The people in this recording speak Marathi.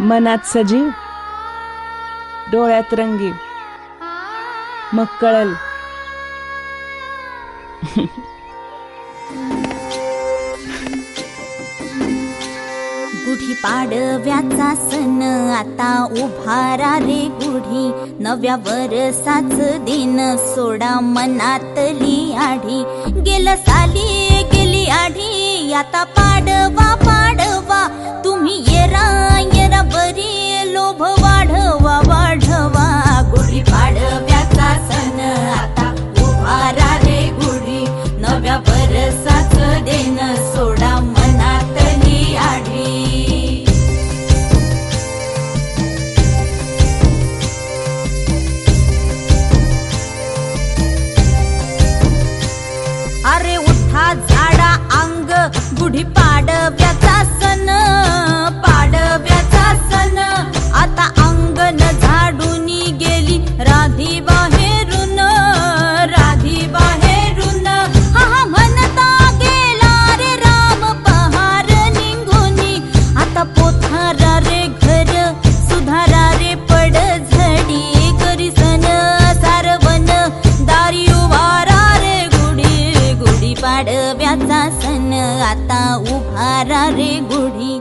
मनात सजीव डोळ्यात रंगीव मग कळल. गुढी पाडव्याचा सण आता उभारा रे गुढी. नव्या वरसाच दिन सोडा मनातली आढी. गेलं साली गेली आढी आता पाडवा पाडवा. तुम्ही येरा गुढी गुढी पाडव्याचा सण आता उभारा रे गुढी.